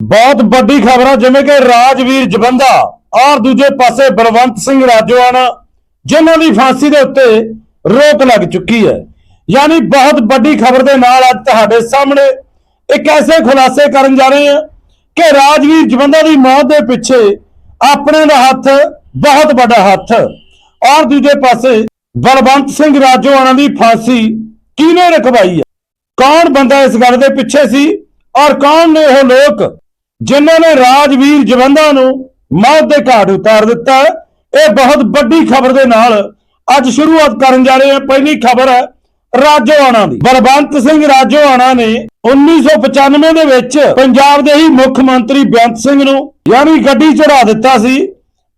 ਬਹੁਤ ਵੱਡੀ ਖਬਰ ਆ ਜਿਵੇਂ ਕਿ ਰਾਜਵੀਰ ਜਵੰਦਾ ਔਰ ਦੂਜੇ ਪਾਸੇ ਬਲਵੰਤ ਸਿੰਘ ਰਾਜੋਆਣਾ ਜਿਨ੍ਹਾਂ ਦੀ ਫਾਂਸੀ ਦੇ ਉੱਤੇ ਰੋਕ ਲੱਗ ਚੁੱਕੀ ਹੈ। ਯਾਨੀ ਬਹੁਤ ਵੱਡੀ ਖਬਰ ਦੇ ਨਾਲ ਅੱਜ ਤੁਹਾਡੇ ਸਾਹਮਣੇ ਇੱਕ ਐਸੇ ਖੁਲਾਸੇ ਕਰਨ ਜਾ ਰਹੇ ਹਾਂ ਕਿ ਰਾਜਵੀਰ ਜਵੰਦਾ ਦੀ ਮੌਤ ਦੇ ਪਿੱਛੇ ਆਪਣੇ ਦਾ ਹੱਥ ਬਹੁਤ ਵੱਡਾ ਹੱਥ ਔਰ ਦੂਜੇ ਪਾਸੇ ਬਲਵੰਤ ਸਿੰਘ ਰਾਜੋਆਣਾ ਦੀ ਫਾਂਸੀ ਕਿਹਨੇ ਰਖਵਾਈ ਹੈ? ਕੌਣ ਬੰਦਾ ਇਸ ਗੱਲ ਦੇ ਪਿੱਛੇ ਸੀ ਔਰ ਕੌਣ ਨੇ ਉਹ ਲੋਕ ਜਿਨ੍ਹਾਂ ਨੇ ਰਾਜਵੀਰ ਜਵੰਦਾ ਨੂੰ ਮੌਤ ਦੇ ਘਾਟ ਉਤਾਰ ਦਿੱਤਾ ਇਹ ਬਹੁਤ ਵੱਡੀ ਖਬਰ ਦੇ ਨਾਲ ਅੱਜ ਸ਼ੁਰੂਆਤ ਕਰਨ ਜਾ ਰਹੇ ਹਾਂ। ਪਹਿਲੀ ਖਬਰ ਹੈ ਰਾਜੋਆਣਾ ਦੀ। ਬਲਵੰਤ ਸਿੰਘ ਰਾਜੋਆਣਾ ਨੇ 1995 ਦੇ ਵਿੱਚ ਪੰਜਾਬ ਦੇ ਹੀ ਮੁੱਖ ਮੰਤਰੀ ਬੇਅੰਤ ਸਿੰਘ ਨੂੰ ਯਾਨੀ ਗੱਡੀ ਚੜਾ ਦਿੱਤਾ ਸੀ।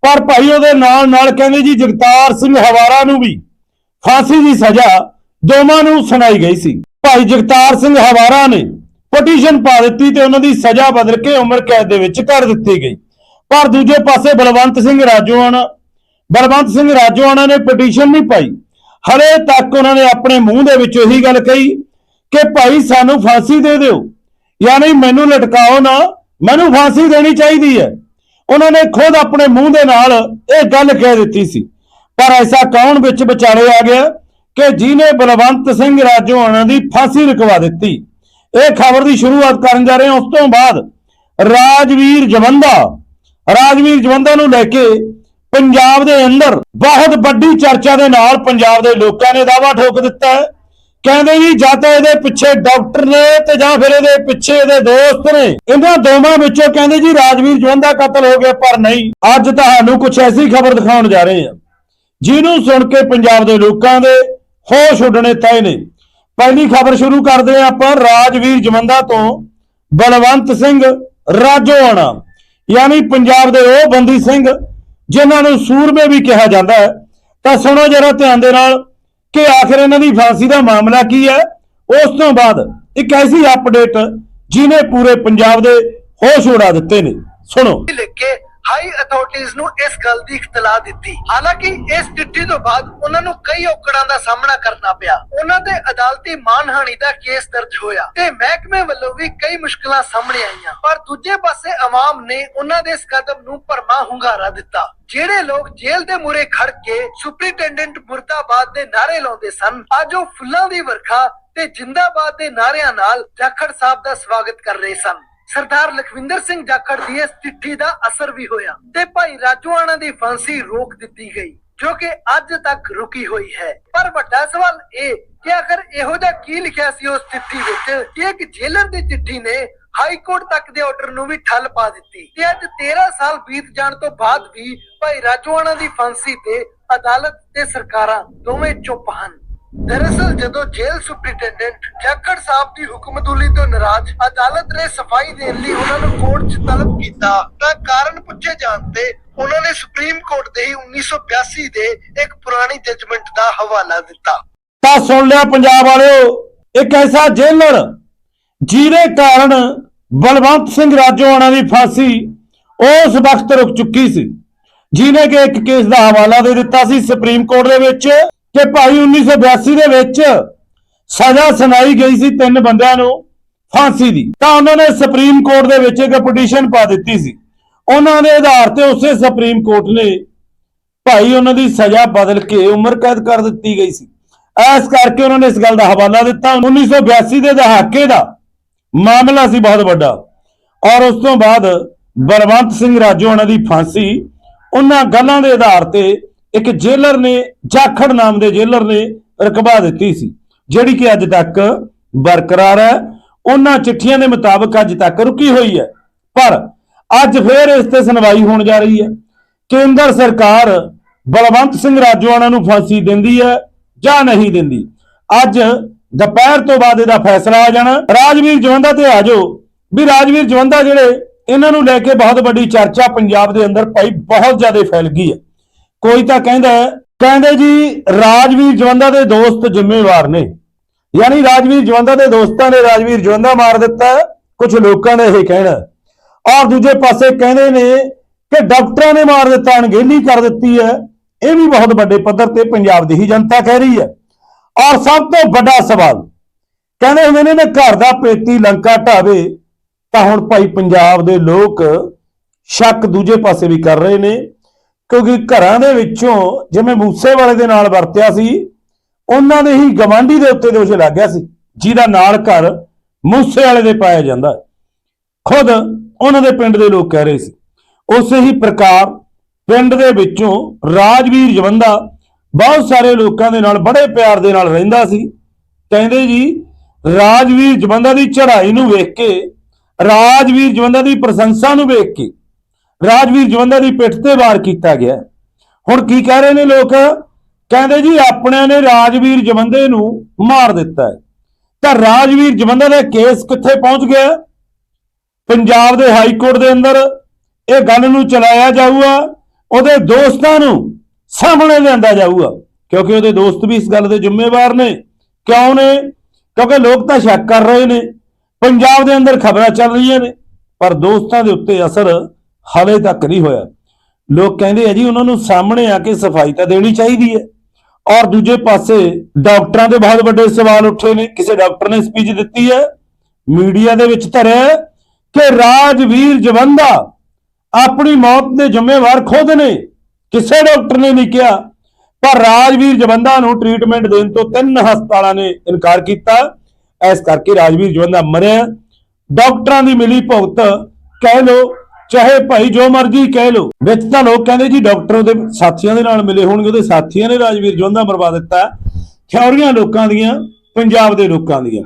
ਪਰ ਭਾਈ ਉਹਦੇ ਨਾਲ ਨਾਲ ਕਹਿੰਦੇ ਜੀ ਜਗਤਾਰ ਸਿੰਘ ਹਵਾਰਾ ਨੂੰ ਵੀ ਫਾਂਸੀ ਦੀ ਸਜ਼ਾ ਦੋਵਾਂ ਨੂੰ ਸੁਣਾਈ ਗਈ ਸੀ। ਭਾਈ ਜਗਤਾਰ ਸਿੰਘ ਹਵਾਰਾ ਨੇ ਪਟੀਸ਼ਨ ਪਾ ਦਿੱਤੀ ਤੇ ਉਹਨਾਂ ਦੀ ਸਜ਼ਾ ਬਦਲ ਕੇ ਉਮਰ ਕੈਦ ਦੇ ਵਿੱਚ ਕਰ ਦਿੱਤੀ ਗਈ। ਪਰ ਦੂਜੇ ਪਾਸੇ ਬਲਵੰਤ ਸਿੰਘ ਰਾਜੋਆਣਾ ਬਲਵੰਤ ਸਿੰਘ ਰਾਜੋਆਣਾ ਨੇ ਪਟੀਸ਼ਨ ਨਹੀਂ ਪਾਈ। ਹਲੇ ਤੱਕ ਉਹਨਾਂ ਨੇ ਆਪਣੇ ਮੂੰਹ ਦੇ ਵਿੱਚ ਇਹੀ ਗੱਲ ਕਹੀ ਕਿ ਭਾਈ ਸਾਨੂੰ ਫਾਂਸੀ ਦੇ ਦਿਓ। ਯਾਨੀ ਮੈਨੂੰ ਲਟਕਾਓ ਨਾ, ਮੈਨੂੰ ਫਾਂਸੀ ਦੇਣੀ ਚਾਹੀਦੀ ਹੈ। ਉਹਨਾਂ ਨੇ ਖੁਦ ਆਪਣੇ ਮੂੰਹ ਦੇ ਨਾਲ ਇਹ ਗੱਲ ਕਹਿ ਦਿੱਤੀ ਸੀ। ਪਰ ਐਸਾ ਕੌਣ ਵਿੱਚ ਵਿਚਾਲੇ ਆ ਗਿਆ ਕਿ ਜਿਹਨੇ ਬਲਵੰਤ ਸਿੰਘ ਰਾਜੋਆਣਾ ਦੀ ਫਾਂਸੀ ਰੁਕਵਾ ਦਿੱਤੀ? ਇਹ ਖਬਰ ਦੀ ਸ਼ੁਰੂਆਤ ਕਰਨ ਜਾ ਰਹੇ ਹਾਂ। ਉਸ ਤੋਂ ਬਾਅਦ ਰਾਜਵੀਰ ਜਵੰਦਾ ਰਾਜਵੀਰ ਜਵੰਦਾ ਨੂੰ ਲੈ ਕੇ ਪੰਜਾਬ ਦੇ ਅੰਦਰ ਬਹੁਤ ਵੱਡੀ ਚਰਚਾ ਦੇ ਨਾਲ ਪੰਜਾਬ ਦੇ ਲੋਕਾਂ ਨੇ ਦਾਵਾ ਠੋਕ ਦਿੱਤਾ ਹੈ। ਕਹਿੰਦੇ ਜੀ ਜਾਂ ਤਾਂ ਇਹਦੇ ਪਿੱਛੇ ਡਾਕਟਰ ਨੇ ਤੇ ਜਾਂ ਫਿਰ ਇਹਦੇ ਪਿੱਛੇ ਇਹਦੇ ਦੋਸਤ ਨੇ। ਇਹਨਾਂ ਦੋਵਾਂ ਵਿੱਚੋਂ ਕਹਿੰਦੇ ਜੀ ਰਾਜਵੀਰ ਜਵੰਦਾ ਕਤਲ ਹੋ ਗਿਆ ਪਰ ਨਹੀਂ। ਅੱਜ ਤੁਹਾਨੂੰ ਕੁਝ ਐਸੀ ਖਬਰ ਦਿਖਾਉਣ ਜਾ ਰਹੇ ਹਾਂ। ਜਿਹਨੂੰ ਸੁਣ ਕੇ ਪੰਜਾਬ ਦੇ ਲੋਕਾਂ ਦੇ ਹੋਸ਼ ਉੱਡਣੇ ਤੈਅ ਨੇ। ਪਹਿਲੀ ਖਬਰ ਸ਼ੁਰੂ ਕਰਦੇ ਹਾਂ ਆਪਾਂ ਰਾਜਵੀਰ ਜਵੰਦਾ ਤੋਂ, ਬਲਵੰਤ ਸਿੰਘ ਰਾਜੋਆਣਾ। ਯਾਨੀ ਪੰਜਾਬ ਦੇ ਉਹ ਬੰਦੀ ਸਿੰਘ, ਜਿਨ੍ਹਾਂ ਨੂੰ ਸੂਰਮੇ ਵੀ ਕਿਹਾ ਜਾਂਦਾ ਹੈ। ਤਾਂ ਸੁਣੋ ਜਰਾ ਧਿਆਨ ਦੇ ਨਾਲ ਕਿ ਆਖਿਰ ਇਹਨਾਂ ਦੀ ਫਾਂਸੀ ਦਾ ਮਾਮਲਾ ਕੀ ਹੈ। ਉਸ ਤੋਂ ਬਾਅਦ ਇੱਕ ਐਸੀ ਅਪਡੇਟ ਜਿਹਨੇ ਪੂਰੇ ਪੰਜਾਬ ਦੇ ਹੋਸ਼ ਉਡਾ ਦਿੱਤੇ ਨੇ। ਸੁਣੋ। ਲਿਖ ਕੇ ਹਾਈ ਅਥਾਰਟੀਆਂ ਨੂੰ ਇਸ ਗੱਲ ਦੀ ਇਤਲਾਹ ਦਿੱਤੀ। ਹਾਲਾਂਕਿ ਇਸ ਚਿੱਠੀ ਤੋਂ ਬਾਅਦ ਉਹਨਾਂ ਨੂੰ ਕਈ ਔਕੜਾਂ ਦਾ ਸਾਹਮਣਾ ਕਰਨਾ ਪਿਆ। ਉਹਨਾਂ ਤੇ ਅਦਾਲਤੀ ਮਾਨਹਾਨੀ ਦਾ ਕੇਸ ਦਰਜ ਹੋਇਆ ਤੇ ਮਹਿਕਮੇ ਵੱਲੋਂ ਵੀ ਕਈ ਮੁਸ਼ਕਲਾਂ ਸਾਹਮਣੇ ਆਈਆਂ। ਪਰ ਦੂਜੇ ਪਾਸੇ ਆਵਾਮ ਨੇ ਉਹਨਾਂ ਦੇ ਇਸ ਕਦਮ ਨੂੰ ਭਰਮਾ ਹੁੰਗਾਰਾ ਦਿੱਤਾ। ਜਿਹੜੇ ਲੋਕ ਜੇਲ੍ਹ ਦੇ ਮੂਹਰੇ ਖੜ ਕੇ ਸੁਪਰੀਟੈਂਡੈਂਟ ਮੁਰਦਾਬਾਦ ਦੇ ਨਾਰੇ ਲਾਉਂਦੇ ਸਨ, ਅੱਜ ਉਹ ਫੁੱਲਾਂ ਦੀ ਵਰਖਾ ਤੇ ਜਿੰਦਾਬਾਦ ਦੇ ਨਾਰਿਆਂ ਨਾਲ ਜਾਖੜ ਸਾਹਿਬ ਦਾ ਸਵਾਗਤ ਕਰ ਰਹੇ ਸਨ। ਸਰਦਾਰ ਲਖਵਿੰਦਰ ਸਿੰਘ ਜਾਖੜ ਦੀ ਇਸ ਚਿੱਠੀ ਦਾ ਅਸਰ ਵੀ ਹੋਇਆ ਤੇ ਭਾਈ ਰਾਜੋਆਣਾ ਦੀ ਫਾਂਸੀ ਰੋਕ ਦਿੱਤੀ ਗਈ, ਜੋ ਕਿ ਅੱਜ ਤੱਕ ਰੁਕੀ ਹੋਈ ਹੈ। ਪਰ ਵੱਡਾ ਸਵਾਲ ਇਹ ਕਿ ਆਖਰ ਇਹੋ ਜਿਹਾ ਕੀ ਲਿਖਿਆ ਸੀ ਉਸ ਚਿੱਠੀ ਵਿੱਚ? ਕਿ ਇੱਕ ਜੇਲਰ ਦੀ ਚਿੱਠੀ ਨੇ ਹਾਈ ਕੋਰਟ ਤੱਕ ਦੇ ਆਰਡਰ ਨੂੰ ਵੀ ਠੱਲ ਪਾ ਦਿੱਤੀ ਤੇ ਅੱਜ 13 ਸਾਲ ਬੀਤ ਜਾਣ ਤੋਂ ਬਾਅਦ ਵੀ ਭਾਈ ਰਾਜੋਆਣਾ ਦੀ ਫਾਂਸੀ ਤੇ ਅਦਾਲਤ ਤੇ ਸਰਕਾਰਾਂ ਦੋਵੇਂ ਚੁੱਪ ਹਨ। ਦਰਅਸਲ ਜਦੋਂ ਜੇਲ੍ਹ ਸੁਪਰੀਟੈਂਡੈਂਟ ਜਾਖੜ ਸਾਹਿਬ ਦੀ ਹੁਕਮਦੁਲੀ ਤੋਂ ਨਾਰਾਜ਼ ਅਦਾਲਤ ਨੇ ਸਫ਼ਾਈ ਦੇਣ ਲਈ ਉਹਨਾਂ ਨੂੰ ਕੋਰਟ 'ਚ ਤਲਬ ਕੀਤਾ, ਤਾਂ ਕਾਰਨ ਪੁੱਛੇ ਜਾਣ ਤੇ ਉਹਨਾਂ ਨੇ ਸੁਪਰੀਮ ਕੋਰਟ ਦੇ ਹੀ 1982 ਦੇ ਇੱਕ ਪੁਰਾਣੀ ਜਜਮੈਂਟ ਦਾ ਹਵਾਲਾ ਦਿੱਤਾ। ਤਾਂ ਸੁਣ ਲਿਆ ਪੰਜਾਬ ਵਾਲਿਓ, ਇੱਕ ਐਸਾ ਜੇਲਰ ਜਿਹਦੇ ਕਾਰਨ ਬਲਵੰਤ ਸਿੰਘ ਰਾਜੋਆਣਾ ਦੀ ਫਾਂਸੀ ਉਸ ਵਕਤ ਰੁਕ ਚੁੱਕੀ ਸੀ, ਜਿਹਨੇ ਕਿ ਇੱਕ ਕੇਸ ਦਾ ਹਵਾਲਾ ਦੇ ਦਿੱਤਾ ਸੀ ਸੁਪਰੀਮ ਕੋਰਟ ਦੇ ਵਿੱਚ। ਕਿ ਭਾਈ 1982 ਦੇ ਵਿੱਚ ਸਜ਼ਾ ਸੁਣਾਈ ਗਈ ਸੀ ਤਿੰਨ ਬੰਦਿਆਂ ਨੂੰ ਫਾਂਸੀ ਦੀ। ਤਾਂ ਉਹਨਾਂ ਨੇ ਸੁਪਰੀਮ ਕੋਰਟ ਦੇ ਵਿੱਚ ਇੱਕ ਪਟੀਸ਼ਨ ਪਾ ਦਿੱਤੀ ਸੀ। ਉਹਨਾਂ ਦੇ ਆਧਾਰ ਤੇ ਉਸੇ ਸੁਪਰੀਮ ਕੋਰਟ ਨੇ ਭਾਈ ਉਹਨਾਂ ਦੀ ਸਜ਼ਾ ਬਦਲ ਕੇ ਉਮਰ ਕੈਦ ਕਰ ਦਿੱਤੀ ਗਈ ਸੀ। ਇਸ ਕਰਕੇ ਉਹਨਾਂ ਨੇ ਇਸ ਗੱਲ ਦਾ ਹਵਾਲਾ ਦਿੱਤਾ। 1982 ਦੇ ਦਹਾਕੇ ਦਾ ਮਾਮਲਾ ਸੀ ਬਹੁਤ ਵੱਡਾ। ਔਰ ਉਸ ਤੋਂ ਬਾਅਦ ਬਲਵੰਤ ਸਿੰਘ ਰਾਜੋਆਣਾ ਦੀ ਫਾਂਸੀ ਉਹਨਾਂ ਗੱਲਾਂ ਦੇ ਆਧਾਰ ਤੇ ਇੱਕ ਜੇਲਰ ਨੇ, ਜਾਖੜ ਨਾਮ ਦੇ ਜੇਲਰ ਨੇ ਰਕਬਾ ਦਿੱਤੀ ਸੀ, ਜਿਹੜੀ ਕਿ ਅੱਜ ਤੱਕ ਬਰਕਰਾਰ ਹੈ। ਉਹਨਾਂ ਚਿੱਠੀਆਂ ਦੇ ਮੁਤਾਬਕ ਅੱਜ ਤੱਕ ਰੁਕੀ ਹੋਈ ਹੈ। ਪਰ ਅੱਜ ਫੇਰ ਇਸ ਤੇ ਸੁਣਵਾਈ ਹੋਣ ਜਾ ਰਹੀ ਹੈ। ਕੇਂਦਰ ਸਰਕਾਰ ਬਲਵੰਤ ਸਿੰਘ ਰਾਜੋਆਣਾ ਨੂੰ ਫਾਂਸੀ ਦਿੰਦੀ ਹੈ ਜਾਂ ਨਹੀਂ ਦਿੰਦੀ? ਅੱਜ ਦੁਪਹਿਰ ਤੋਂ ਬਾਅਦ ਇਹਦਾ ਫੈਸਲਾ ਆ ਜਾਣਾ। ਰਾਜਵੀਰ ਜਵੰਦਾ ਤੇ ਆ ਜਾਓ। ਵੀ ਰਾਜਵੀਰ ਜਵੰਦਾ ਜਿਹੜੇ, ਇਹਨਾਂ ਨੂੰ ਲੈ ਕੇ ਬਹੁਤ ਵੱਡੀ ਚਰਚਾ ਪੰਜਾਬ ਦੇ ਅੰਦਰ ਭਾਈ ਬਹੁਤ ਜ਼ਿਆਦਾ ਫੈਲ ਗਈ ਹੈ। ਕੋਈ ਤਾਂ ਕਹਿੰਦਾ ਕਹਿੰਦੇ ਜੀ ਰਾਜਵੀਰ ਜਵੰਦਾ ਦੇ ਦੋਸਤ ਜ਼ਿੰਮੇਵਾਰ ਨੇ। ਯਾਨੀ ਰਾਜਵੀਰ ਜਵੰਦਾ ਦੇ ਦੋਸਤਾਂ ਨੇ ਰਾਜਵੀਰ ਜਵੰਦਾ ਮਾਰ ਦਿੱਤਾ ਕੁਝ ਲੋਕਾਂ ਨੇ ਇਹ ਕਹਿਣਾ ਔਰ ਦੂਜੇ ਪਾਸੇ ਕਹਿੰਦੇ ਨੇ ਕਿ ਡਾਕਟਰਾਂ ਨੇ ਮਾਰ ਦਿੱਤਾ, ਅਣਗਹਿਲੀ ਕਰ ਦਿੱਤੀ ਹੈ। ਇਹ ਵੀ ਬਹੁਤ ਵੱਡੇ ਪੱਧਰ ਤੇ ਪੰਜਾਬ ਦੀ ਹੀ ਜਨਤਾ ਕਹਿ ਰਹੀ ਹੈ। ਔਰ ਸਭ ਤੋਂ ਵੱਡਾ ਸਵਾਲ, ਕਹਿੰਦੇ ਹੁੰਦੇ ਨੇ ਨਾ ਘਰ ਦਾ ਪੇਤੀ ਲੰਕਾ ਢਾਵੇ, ਤਾਂ ਹੁਣ ਭਾਈ ਪੰਜਾਬ ਦੇ ਲੋਕ ਸ਼ੱਕ ਦੂਜੇ ਪਾਸੇ ਵੀ ਕਰ ਰਹੇ ਨੇ। ਕਿਉਂਕਿ ਘਰਾਂ ਦੇ ਵਿੱਚੋਂ ਜਿਵੇਂ ਮੂਸੇ ਵਾਲੇ ਦੇ ਨਾਲ ਵਰਤਿਆ ਸੀ, ਉਹਨਾਂ ਦੇ ਹੀ ਗਵਾਂਢੀ ਦੇ ਉੱਤੇ ਦੋਸ਼ ਲੱਗ ਗਿਆ ਸੀ, ਜਿਹਦਾ ਨਾਲ ਘਰ ਮੂਸੇ ਵਾਲੇ ਦੇ ਪਾਇਆ ਜਾਂਦਾ ਖੁਦ ਉਹਨਾਂ ਦੇ ਪਿੰਡ ਦੇ ਲੋਕ ਕਹਿ ਰਹੇ ਸੀ। ਉਸੇ ਹੀ ਪ੍ਰਕਾਰ ਪਿੰਡ ਦੇ ਵਿੱਚੋਂ ਰਾਜਵੀਰ ਜਵੰਦਾ ਬਹੁਤ ਸਾਰੇ ਲੋਕਾਂ ਦੇ ਨਾਲ, ਬੜੇ ਪਿਆਰ ਦੇ ਨਾਲ ਰਹਿੰਦਾ ਸੀ। ਕਹਿੰਦੇ ਜੀ, ਰਾਜਵੀਰ ਜਵੰਦਾ ਦੀ ਚੜ੍ਹਾਈ ਨੂੰ ਵੇਖ ਕੇ, ਰਾਜਵੀਰ ਜਵੰਦਾ ਦੀ ਪ੍ਰਸ਼ੰਸਾ ਨੂੰ ਵੇਖ ਕੇ ਰਾਜਵੀਰ ਜਵੰਦਾ ਦੀ ਪਿੱਠ ਤੇ ਵਾਰ ਕੀਤਾ ਗਿਆ। ਹੁਣ ਕੀ ਕਹਿ ਰਹੇ ਨੇ ਲੋਕ? ਕਹਿੰਦੇ ਜੀ ਆਪਣਿਆਂ ਨੇ ਰਾਜਵੀਰ ਜਵੰਦੇ ਨੂੰ ਮਾਰ ਦਿੱਤਾ ਹੈ। ਤਾਂ ਰਾਜਵੀਰ ਜਵੰਦਾ ਦਾ ਕੇਸ ਕਿੱਥੇ ਪਹੁੰਚ ਗਿਆ? ਪੰਜਾਬ ਦੇ ਹਾਈ ਕੋਰਟ ਦੇ ਅੰਦਰ ਇਹ ਗੱਲ ਨੂੰ ਚਲਾਇਆ ਜਾਊਗਾ, ਉਹਦੇ ਦੋਸਤਾਂ ਨੂੰ ਸਾਹਮਣੇ ਲਿਆਂਦਾ ਜਾਊਗਾ। ਕਿਉਂਕਿ ਉਹਦੇ ਦੋਸਤ ਵੀ ਇਸ ਗੱਲ ਦੇ ਜ਼ਿੰਮੇਵਾਰ ਨੇ। ਕਿਉਂ ਨੇ? ਕਿਉਂਕਿ ਲੋਕ ਤਾਂ ਸ਼ੱਕ ਕਰ ਰਹੇ ਨੇ। ਪੰਜਾਬ ਦੇ ਅੰਦਰ ਖਬਰਾਂ ਚੱਲ ਰਹੀਆਂ ਨੇ, ਪਰ ਦੋਸਤਾਂ ਦੇ ਉੱਤੇ ਅਸਰ ਹਾਲੇ ਤੱਕ ਨਹੀਂ ਹੋਇਆ। ਲੋਕ ਕਹਿੰਦੇ ਆ ਜੀ, ਉਹਨਾਂ ਨੂੰ ਸਾਹਮਣੇ ਆ ਕੇ ਸਫ਼ਾਈ ਤਾਂ ਦੇਣੀ ਚਾਹੀਦੀ ਹੈ। ਔਰ ਦੂਜੇ ਪਾਸੇ ਡਾਕਟਰਾਂ ਦੇ ਬਹੁਤ ਵੱਡੇ ਸਵਾਲ ਉੱਠੇ ਨੇ। ਕਿਸੇ ਡਾਕਟਰ ਨੇ ਸਪੀਚ ਦਿੱਤੀ ਹੈ, ਮੀਡੀਆ ਦੇ ਵਿੱਚ ਧਰਿਆ ਕਿ ਰਾਜਵੀਰ ਜਵੰਦਾ ਆਪਣੀ ਮੌਤ ਦੇ ਜ਼ਿੰਮੇਵਾਰ ਖੁਦ ਨੇ। ਕਿਸੇ ਡਾਕਟਰ ਨੇ ਨਹੀਂ ਕਿਹਾ। ਪਰ ਰਾਜਵੀਰ ਜਵੰਦਾ ਨੂੰ ਟ੍ਰੀਟਮੈਂਟ ਦੇਣ ਤੋਂ ਤਿੰਨ ਹਸਪਤਾਲਾਂ ਨੇ ਇਨਕਾਰ ਕੀਤਾ। ਇਸ ਕਰਕੇ ਰਾਜਵੀਰ ਜਵੰਦਾ ਮਰਿਆ। ਡਾਕਟਰਾਂ ਦੀ ਮਿਲੀ ਭੁਗਤ ਕਹਿ ਲੋ ਚਾਹੇ ਭਾਈ ਜੋ ਮਰਜ਼ੀ ਕਹਿ ਲੋ ਵਿੱਚ ਤਾਂ ਲੋਕ ਕਹਿੰਦੇ ਜੀ ਡਾਕਟਰ ਉਹਦੇ ਸਾਥੀਆਂ ਦੇ ਨਾਲ ਮਿਲੇ ਹੋਣਗੇ, ਉਹਦੇ ਸਾਥੀਆਂ ਨੇ ਰਾਜਵੀਰ ਜਵੰਦਾ ਮਰਵਾ ਦਿੱਤਾ ਥਿਉਰੀਆਂ ਲੋਕਾਂ ਦੀਆਂ, ਪੰਜਾਬ ਦੇ ਲੋਕਾਂ ਦੀਆਂ।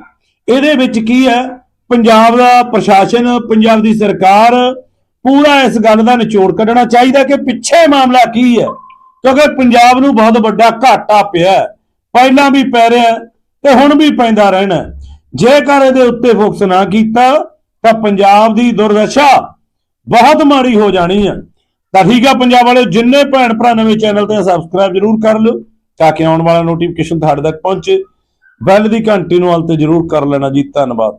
ਇਹਦੇ ਵਿੱਚ ਕੀ ਹੈ? ਪੰਜਾਬ ਦਾ ਪ੍ਰਸ਼ਾਸਨ, ਪੰਜਾਬ ਦੀ ਸਰਕਾਰ ਪੂਰਾ ਇਸ ਗੱਲ ਦਾ ਨਿਚੋੜ ਕੱਢਣਾ ਚਾਹੀਦਾ ਕਿ ਪਿੱਛੇ ਮਾਮਲਾ ਕੀ ਹੈ? ਕਿਉਂਕਿ ਪੰਜਾਬ ਨੂੰ ਬਹੁਤ ਵੱਡਾ ਘਾਟਾ ਪਿਆ ਪਹਿਲਾਂ ਵੀ ਪੈ ਰਿਹਾ ਤੇ ਹੁਣ ਵੀ ਪੈਂਦਾ ਰਹਿਣਾ ਜੇਕਰ ਇਹਦੇ ਉੱਤੇ ਫੋਕਸ ਨਾ ਕੀਤਾ, ਤਾਂ ਪੰਜਾਬ ਦੀ ਦੁਰਦਸ਼ਾ ਬਹੁਤ ਮਾੜੀ ਹੋ ਜਾਣੀ ਹੈ ਤਾਂ ਠੀਕ ਆ ਪੰਜਾਬ ਵਾਲੇ, ਜਿੰਨੇ ਭੈਣ ਭਰਾ ਨਵੇਂ ਚੈਨਲ ਤੇ ਸਬਸਕ੍ਰਾਈਬ ਜਰੂਰ ਕਰ ਲਿਓ, ਤਾਂ ਕਿ ਆਉਣ ਵਾਲਾ ਨੋਟੀਫਿਕੇਸ਼ਨ ਤੁਹਾਡੇ ਤੱਕ ਪਹੁੰਚੇ। ਬੈਲ ਦੀ ਘੰਟੀ ਨੂੰ ਹਾਲ ਤੇ ਜਰੂਰ ਕਰ ਲੈਣਾ ਜੀ, ਧੰਨਵਾਦ।